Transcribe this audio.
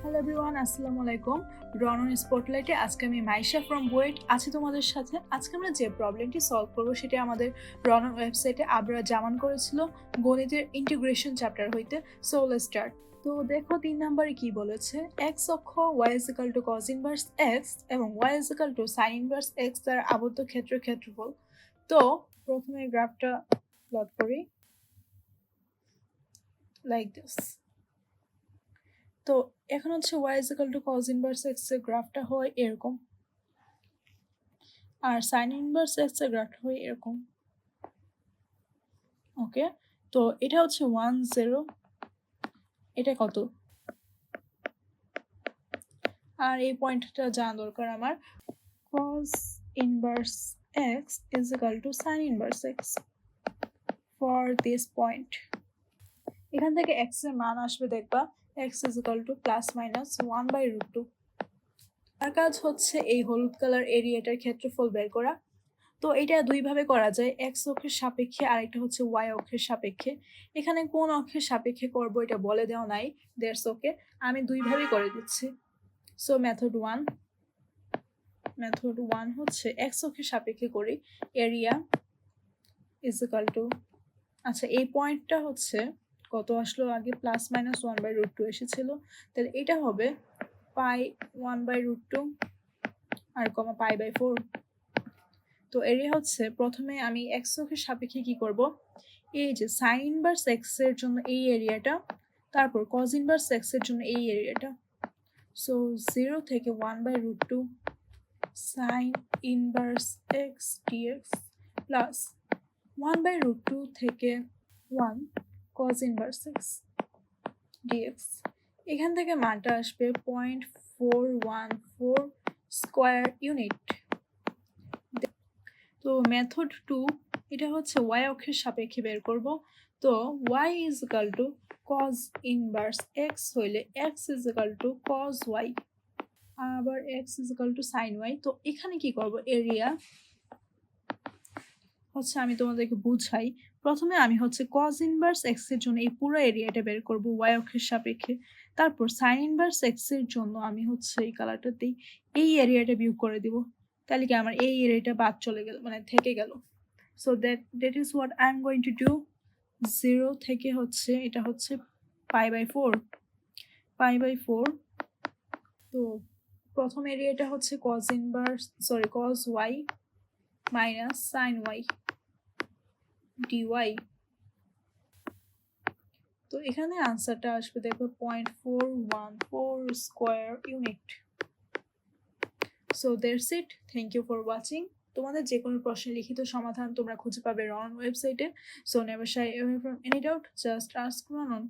Hello everyone আসসালামু আলাইকুম। রনন স্পটলাইটে আজকে আমি মাইশা ফ্রম বুয়েট আছি তোমাদের সাথে। আজকে আমরা যে প্রবলেমটি সলভ করব সেটি আমাদের রনন ওয়েবসাইটে আবরা জামান করেছিল গণিতের ইন্টিগ্রেশন চ্যাপ্টার হইতে। সোল স্টার্ট তো দেখো তিন নম্বরে কি বলেছে? এক্স অক্ষ y is equal to cos inverse x এবং y is equal to sine inverse x দ্বারা আবদ্ধ ক্ষেত্র ক্ষেত্রফল। তো প্রথমে গ্রাফটা প্লট করি। লাইক দিস তো এখন হচ্ছে y is equal to cos inverse এক্সের গ্রাফটা হয় এরকম। আর সাইন ইনভার্স এক্সের গ্রাফটা হয় এরকম। ওকে? তো এটা হচ্ছে ওয়ান জিরো এটা কত? আর এই পয়েন্টটা জানা দরকার আমার। Cos inverse x is equal to sine inverse x for this point এখান থেকে এক্সের মান আসবে দেখবা x is equal to plus minus one by root two আর কাজ হচ্ছে এই হলুদ কালার এরিয়াটার ক্ষেত্রফল বের করা। তো এটা দুইভাবে করা যায় এক্স অক্ষের সাপেক্ষে আর একটা হচ্ছে ওয়াই অক্ষের সাপেক্ষে। এখানে কোন অক্ষের সাপেক্ষে করব এটা বলে দেওয়া নাই দেড়স ওকে আমি দুইভাবেই করে দিচ্ছি। So method one method one হচ্ছে এক্স অক্ষের সাপেক্ষে করি এরিয়া ইজ ইকাল টু আচ্ছা এই পয়েন্টটা হচ্ছে কত আসলো আগে plus minus one by root two এসেছিল। তাহলে এটা হবে pi one by root two R comma pi by four তো এরিয়া হচ্ছে প্রথমে আমি এক্স অক্ষের সাপেক্ষে কি করব? এই যে সাইন ইনভার্স এক্সের জন্য এই এরিয়াটা তারপর কজ ইনভার্স এক্সের জন্য এই এরিয়াটা সো জিরো থেকে one by root two sine inverse x dx plus one by root two থেকে one cos inverse x dx এখান থেকে মানটা আসবে point four one four square unit তো মেথড টু এটা হচ্ছে ওয়াই অক্ষের সাপেক্ষে বের করব। তো y is equal to cos inverse x হইলে x is equal to cos y আবার x is equal to sine y তো এখানে কি করব? এরিয়া হচ্ছে আমি তোমাদেরকে বুঝাই। প্রথমে আমি হচ্ছে কজ ইনভার্স এক্সের জন্য এই পুরো এরিয়াটা বের করব ওয়াই অক্ষের সাপেক্ষে। তারপর সাইন ইনভার্স এক্সের জন্য আমি হচ্ছে এই কালারটাতেই এই এরিয়াটা বিয়োগ করে দিব। তাহলে কি আমার এই এরিয়াটা বাদ চলে গেল মানে থেকে গেল। So that that is what I am going to do zero থেকে হচ্ছে এটা হচ্ছে pi by four pi by four তো প্রথম এরিয়াটা হচ্ছে cos inverse sorry cos y minus sine y dy তো এখানে আনসারটা আসবে, দেখো point four one four square unit so that's it thank you for watching তোমাদের যে কোনো প্রশ্নের লিখিত সমাধান তোমরা খুঁজে পাবে রন ওয়েবসাইটে। So never shy any doubt just ask রনন